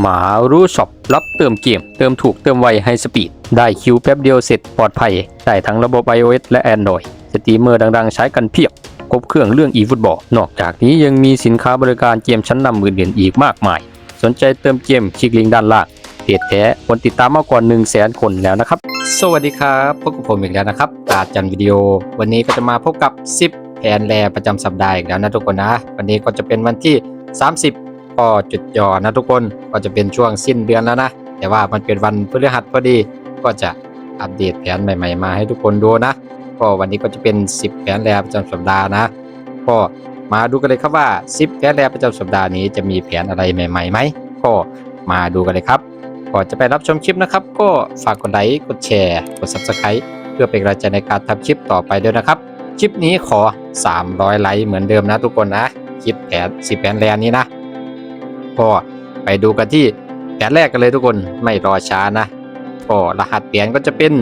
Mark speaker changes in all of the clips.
Speaker 1: หมารู้ช็อปรับเติมเกม เติมถูกเติมไวให้สปีด ได้คิวแป๊บเดียวเสร็จปลอดภัย ได้ทั้งระบบ iOS และ Android สตรีมเมอร์ดังๆ ใช้กันเพียบครบเครื่องเรื่อง eFootball นอกจากนี้ยังมีสินค้าบริการเกมชั้นนำอื่นๆอีกมากมาย สนใจเติมเกมคลิกลิงก์ด้านล่างเพจแท้คนติดตามมากกว่า1 0 0 0 0แสนคนแล้วนะครับ สวัสดีครับพบกับผมอีกแล้วนะครับตาจันวิดีโอ วันนี้ก็จะมาพบกับ 10แผนแลประจำสัปดาห์อีกแล้วนะทุกคนนะ วันนี้ก็จะเป็นวันที่ 30 ก็จุดย่อนะทุกคนก็จะเป็นช่วงสิ้นเดือนแล้วนะ แต่ว่ามันเป็นวันพฤหัสพอดีก็จะอัปเดตแผนใหม่ ๆ มาให้ทุกคนดูนะ ก็วันนี้ก็จะเป็น 10 แผนแลประจำสัปดาห์นะ ก็มาดูกันเลยครับว่า 10 แผนแลประจำสัปดาห์นี้จะมีแผนอะไรใหม่ๆไหมก็มาดูกันเลยครับก่อนจะไปรับชมคลิปนะครับ ก็ฝากกดไลค์กดแชร์กด Subscribe เพื่อเป็นกำลังใจในการทำคลิปต่อไปด้วยนะครับ คลิปนี้ขอ 300 ไลค์เหมือนเดิมนะทุกคนนะ คลิปแผน10แผนแรกนี้นะ ก็ไปดูกันที่แผนแรกกันเลยทุกคนไม่รอช้านะก็รหัสเปลี่ยนก็จะเป็น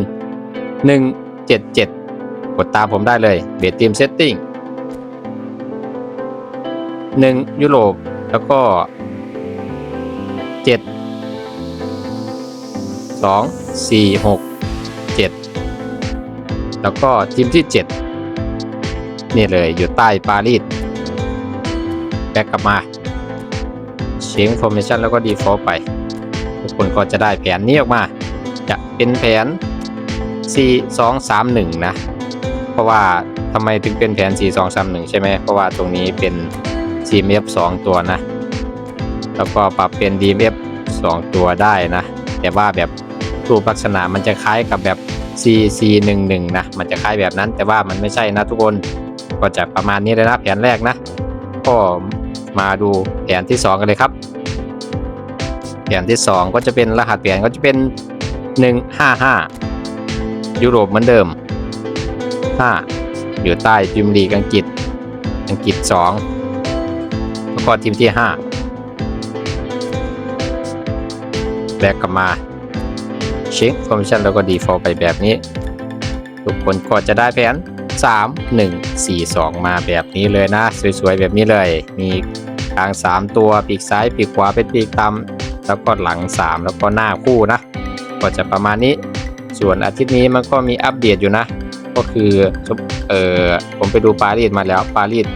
Speaker 1: 177 กดตามผมได้เลยเบสทีมเซตติ้ง1ยุโรปแล้วก็ 7 2 4 6 7 แล้วก็ทีมที่ 7 นี่เลยอยู่ใต้ปารีสแบ็กกลับมา เชียงฟอร์เมชันแล้วก็ดีฟอลไป ทุกคนก็จะได้แผนนี้ออกมา จะเป็นแผน 4 2 3 1 นะ เพราะว่าทำไมถึงเป็นแผน 4 2 3 1 ใช่ไหม เพราะว่าตรงนี้เป็น CMF 2 ตัวนะ แล้วก็ปรับเป็น DMF 2 ตัวได้นะ แต่ว่าแบบรูปลักษณะมันจะคล้ายกับแบบ CC 1 1 นะ มันจะคล้ายแบบนั้นแต่ว่ามันไม่ใช่นะทุกคน ก็จะประมาณนี้เลยนะแผนแรกนะ ก็ มาดูแผนที่ 2 กันเลยครับ แผนที่ 2 ก็จะเป็นรหัสแผนก็จะเป็น 155 ยุโรปเหมือนเดิม 5 อยู่ใต้พิมลีกอังกฤษ อังกฤษ 2 แล้วก็ทีมที่ 5 แบกกลับมาเช็คคอมมิชชั่นแล้วก็ดีฟอลไปแบบนี้ ทุกคนก็จะได้แผน 3 1 4 2 มาแบบนี้เลยนะ สวยๆ แบบนี้เลย มีกลาง 3 ตัวปีกซ้ายปีกขวาเป็นปีกต่ำแล้วก็หลัง 3 แล้วก็หน้าคู่นะ ก็จะประมาณนี้ ส่วนอาทิตย์นี้มันก็มีอัปเดตอยู่นะ ก็คือเออผมไปดูปารีสมาแล้วปารีส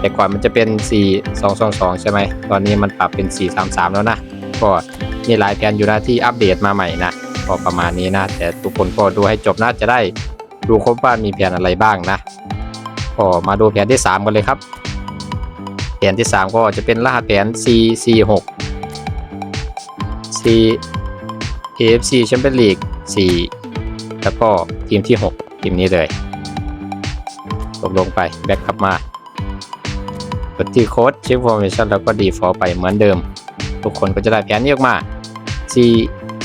Speaker 1: แต่ก่อนมันจะเป็น 4 2 2 2 ใช่ไหม ตอนนี้มันปรับเป็น 4 3 3 แล้วนะ ก็มีหลายแผนอยู่นะที่อัปเดตมาใหม่นะ ก็ประมาณนี้นะ แต่ทุกคนก็ดูให้จบนะจะได้ ดูครบว่ามีแผนอะไรบ้างนะก็มาดูแผนที่ 3 กันเลยครับ แผนที่ 3 ก็จะเป็นรหัสแผน C C 6 C AFC Champions League 4 แล้วก็ทีมที่ 6 ทีมนี้เลยตกลงไปแบ็กกลับมากดที่โค้ดเช็คฟอร์เมชันแล้วก็ดีฟอลไปเหมือนเดิม ทุกคนก็จะได้แผนนี้ออกมา C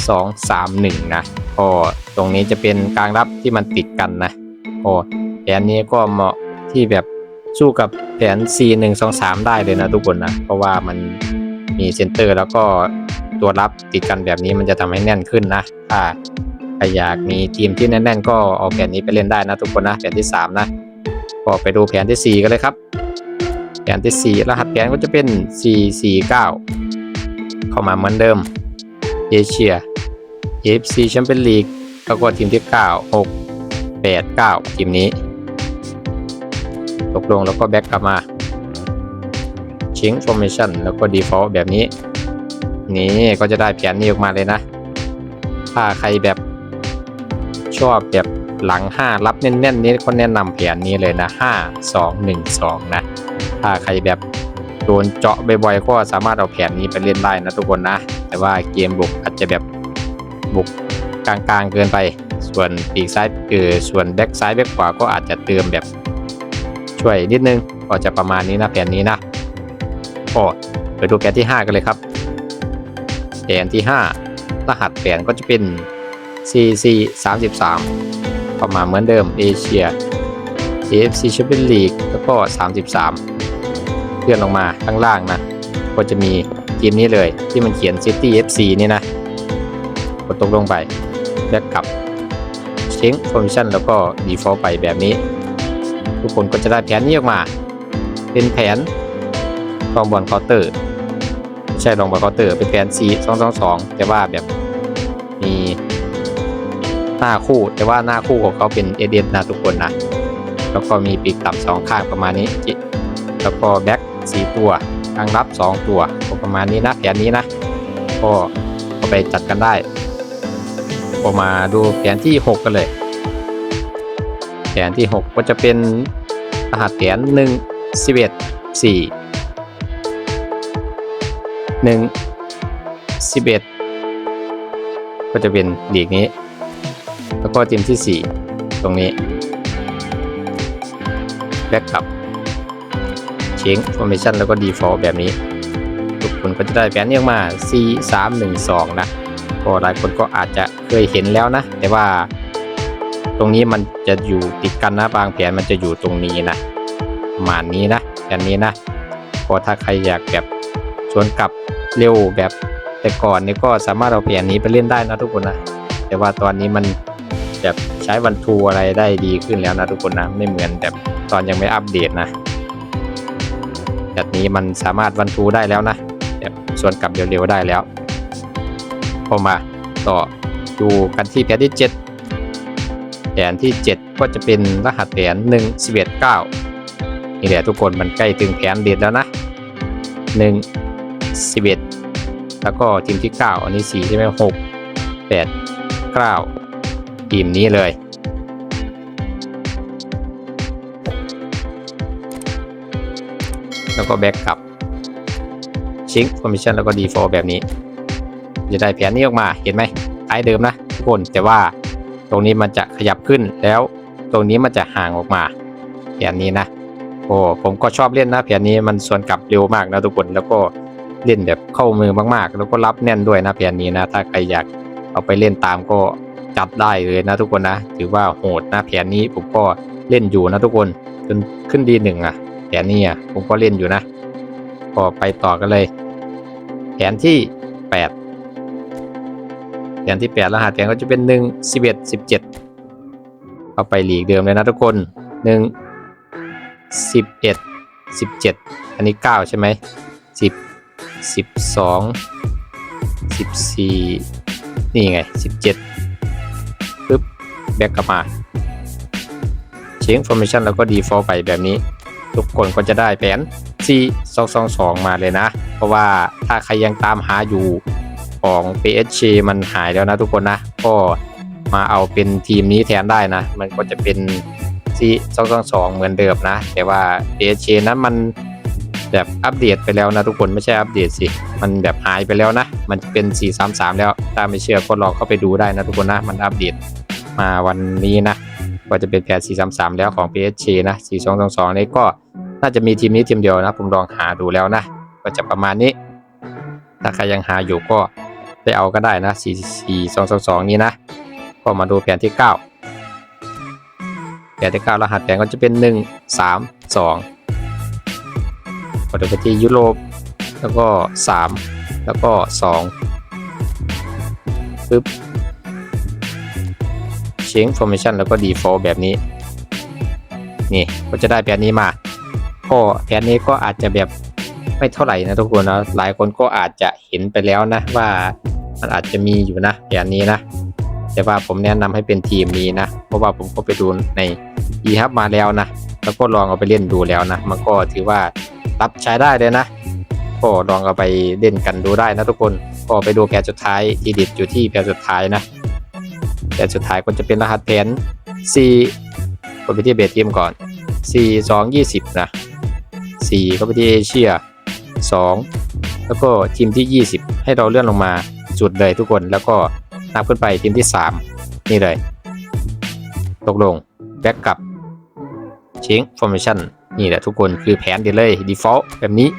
Speaker 1: 2 3 1 นะ ก็ตรงนี้จะเป็นกลางรับที่มันติดกันนะก็แผนนี้ก็เหมาะที่แบบสู้กับแผน C 1 2 3 ได้เลยนะทุกคนนะ เพราะว่ามันมีเซนเตอร์แล้วก็ตัวรับติดกันแบบนี้มันจะทำให้แน่นขึ้นนะ ถ้าใครอยากมีทีมที่แน่นๆ ก็เอาแผนนี้ไปเล่นได้นะทุกคนนะแผนที่ 3 นะก็ไปดูแผนที่ 4 กันเลยครับ แผนที่ 4 รหัสแผนก็จะเป็น 449 เข้ามาเหมือนเดิมเอเชีย AFC Champions League แล้วก็ทีมที่ 9 6 8 9 ทีมนี้ ตกลงแล้วก็แบ็กกลับมาชิง formation แล้วก็ default แบบนี้ นี่ก็จะได้แผนนี้ออกมาเลยนะ ถ้าใครแบบชอบแบบหลัง 5 รับแน่นๆ นี้ก็แนะนำแผนนี้เลยนะ 5 2 1 2 นะ ถ้าใครแบบโดนเจาะบ่อยๆก็สามารถเอาแผนนี้ไปเล่นได้นะทุกคนนะ แต่ว่าเกมบุกอาจจะแบบ บุกกลางๆเกินไป ส่วนปีกซ้ายเออส่วนแบ็กซ้ายแบ็กขวาก็อาจจะเติมแบบ ช่วยนิดนึงก็จะประมาณนี้นะแผนนี้นะก็ไปดูแผนที่ 5 กันเลยครับแผนที่ 5 รหัสแผนก็จะเป็น CC 33เข้ามาเหมือนเดิมเอเชีย AFC Champions League แล้วก็ 33เลื่อนลงมาข้างล่างนะ ก็จะมีทีมนี้เลยที่มันเขียน City FC นี่นะ กดตกลงไปแบ็กกลับเช็งฟอร์มชันแล้วก็ default ไปแบบนี้ ทุกคนก็จะได้แผนนี้ออกมา เป็นแผนกองบอลเคาน์เตอร์ช่ลองบาเคาน์เตอร์เป็นแผน C 2 2 2 แต่ว่าแบบมีหน้าคู่แต่ว่าหน้าคู่ของเขาเป็นเอเดนนะทุกคนนะ แล้วก็มีปีกต่ำสองข้างประมาณนี้ แล้วก็แบ็คสี่ตัวกลางรับสองตัวประมาณนี้นะแผนนี้นะ ก็ไปจัดกันได้ ก็มาดูแผนที่ 6 กันเลย แผนที่ 6 ก็จะเป็นรหัสแผน1 11 4 1 11 ก็จะเป็นลีกนี้ แล้วก็ทีมที่ 4 ตรงนี้แบ็กกับเชงฟอร์เมชันแล้วก็ default แบบนี้ ทุกคนก็จะได้แผนนี้ออกมา C 3 1 2นะ ก็หลายคนก็อาจจะเคยเห็นแล้วนะ แต่ว่า ตรงนี้มันจะอยู่ติดกันนะบางแผนมันจะอยู่ตรงนี้นะประมาณนี้นะแผนนี้นะก็ถ้าใครอยากแบบชวนกลับเร็วแบบแต่ก่อนนี่ก็สามารถเอาแผนนี้ไปเล่นได้นะทุกคนนะแต่ว่าตอนนี้มันแบบใช้วันทูอะไรได้ดีขึ้นแล้วนะทุกคนนะไม่เหมือนแบบตอนยังไม่อัปเดตนะแบบนี้มันสามารถวันทูได้แล้วนะแบบส่วนกลับเร็วๆได้แล้ว พอมาต่อดูกันที่แผนที่ 7 แผนที่ 7 ก็จะเป็นรหัสแผน1 11 9นี่แหละทุกคนมันใกล้ถึงแผนเด็ดแล้วนะ 1 11 แล้วก็ทีมที่ 9 อันนี้4ใช่ไหม6 8 9 ทีมนี้เลยแล้วก็แบ็กกลับ ชิงคอมมิชชั่นแล้วก็ default แบบนี้ จะได้แผนนี้ออกมาเห็นไหมคล้ายเดิมนะทุกคนแต่ว่าตรงนี้มันจะขยับขึ้นแล้วตรงนี้มันจะห่างออกมาแผนนี้นะโอ้ผมก็ชอบเล่นนะแผนนี้มันส่วนกลับเร็วมากนะทุกคนแล้วก็เล่นแบบเข้ามือมากๆ แล้วก็รับแน่นด้วยนะแผนนี้นะ ถ้าใครอยากเอาไปเล่นตามก็จัดได้เลยนะทุกคนนะ ถือว่าโหดนะแผนนี้ผมก็เล่นอยู่นะทุกคนจนขึ้นดีหนึ่งอะแผนนี้อะผมก็เล่นอยู่นะก็ไปต่อกันเลย แผนที่ 8 แผนที่ 8 รหัสแผนก็จะเป็น 1 11 17 เอาไปหลีกเดิมเลยนะทุกคน 1 11 17 อันนี้ 9 ใช่ไหม10 12 14 นี่ไง 17ปึ๊บแบกกลับมาเชงฟอร์เมชันแล้วก็ default ไปแบบนี้ ทุกคนก็จะได้แผน C 2 2 2 มาเลยนะ เพราะว่าถ้าใครยังตามหาอยู่ ของ PSG มันหายแล้วนะทุกคนนะ ก็มาเอาเป็นทีมนี้แทนได้นะ มันก็จะเป็น C 2 2 2เหมือนเดิมนะ แต่ว่า PSG นั้นมันแบบอัปเดตไปแล้วนะทุกคนไม่ใช่อัปเดตสิ มันแบบหายไปแล้วนะ มันเป็น 433 แล้วถ้าไม่เชื่อก็ลองเข้าไปดูได้นะทุกคนนะ มันอัปเดตมาวันนี้นะ ก็จะเป็นแผน433 แล้วของ PSG นะ4222 นี่ก็น่าจะมีทีมนี้ทีมเดียวนะ ผมลองหาดูแล้วนะ ก็จะประมาณนี้ ถ้าใครยังหาอยู่ก็ ไปเอาก็ได้นะ 44222 นี้นะ ก็มาดูแผนที่ 9 แผนที่ 9 รหัสแผนก็จะเป็น 1 3 2ก็จะไปที่ยุโรป แล้วก็ 3 แล้วก็ 2ปึ๊บ change formation แล้วก็ default แบบนี้ นี่ ก็จะได้แผนนี้มาก็แผนนี้ก็อาจจะแบบไม่เท่าไหร่นะทุกคนนะหลายคนก็อาจจะเห็นไปแล้วนะว่า มันอาจจะมีอยู่นะแผนนี้นะ แต่ว่าผมแนะนำให้เป็นทีมนี้นะ เพราะว่าผมก็ไปดูใน e h u b มาแล้วนะ แล้วก็ลองเอาไปเล่นดูแล้วนะ มันก็ถือว่ารับใช้ได้เลยนะ ก็ลองเอาไปเล่นกันดูได้นะทุกคน ก็ไปดูแผนสุดท้ายที่ดิดอยู่ที่แผนสุดท้ายนะแผนสุดท้ายก็จะเป็นรหัสแผน C กดไปที่เบสทีมก่อน C 2 20 นะ C ก็ไปที่เอเชีย 2 แล้วก็ทีมที่ 20 ให้เราเลื่อนลงมา จุดเลยทุกคนแล้วก็นับขึ้นไปทีมที่ 3 นี่เลย ตกลงแบ็กกับเชงฟอร์เมชันนี่แหละทุกคนคือแผนเดียวเลย default แบบนี้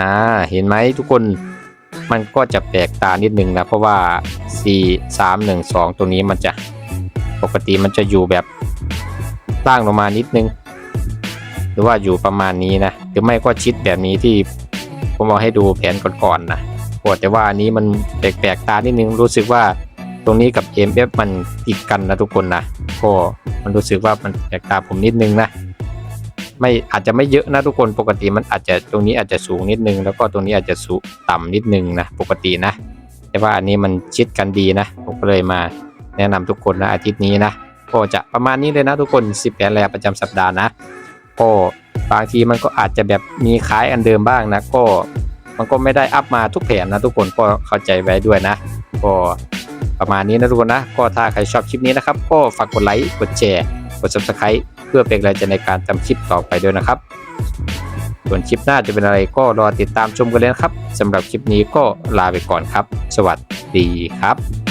Speaker 1: นะเห็นไหมทุกคนมันก็จะแปลกตานิดนึงนะ เพราะว่า C 3 1 2 ตัวนี้มันจะปกติมันจะอยู่แบบล่างลงมานิดนึง หรือว่าอยู่ประมาณนี้นะ หรือไม่ก็ชิดแบบนี้ที่ผมเอาให้ดูแผนก่อนๆนะ โอ้แต่ว่าอันนี้มันแปลกๆตานิดนึงรู้สึกว่าตรงนี้กับ MF มันติดกันนะทุกคนนะก็มันรู้สึกว่ามันแปลกตาผมนิดนึงนะไม่อาจจะไม่เยอะนะทุกคนปกติมันอาจจะตรงนี้อาจจะสูงนิดนึง แล้วก็ตรงนี้อาจจะสูงต่ำนิดนึงนะปกตินะ แต่ว่าอันนี้มันชิดกันดีนะผมก็เลยมาแนะนำทุกคนนะอาทิตย์นี้นะก็จะประมาณนี้เลยนะทุกคน 10แผนแรกประจำสัปดาห์นะก็บางทีมันก็อาจจะแบบมีคล้ายอันเดิมบ้างนะก็ มันก็ไม่ได้อัพมาทุกแผนนะทุกคนก็เข้าใจไว้ด้วยนะก็ประมาณนี้นะทุกคนนะ ก็ถ้าใครชอบคลิปนี้นะครับ ก็ฝากกดไลค์กดแชร์กด subscribe เพื่อเป็นแรงใจในการทำคลิปต่อไปด้วยนะครับ ส่วนคลิปหน้าจะเป็นอะไรก็รอติดตามชมกันเลยนะครับสำหรับคลิปนี้ก็ลาไปก่อนครับ สวัสดีครับ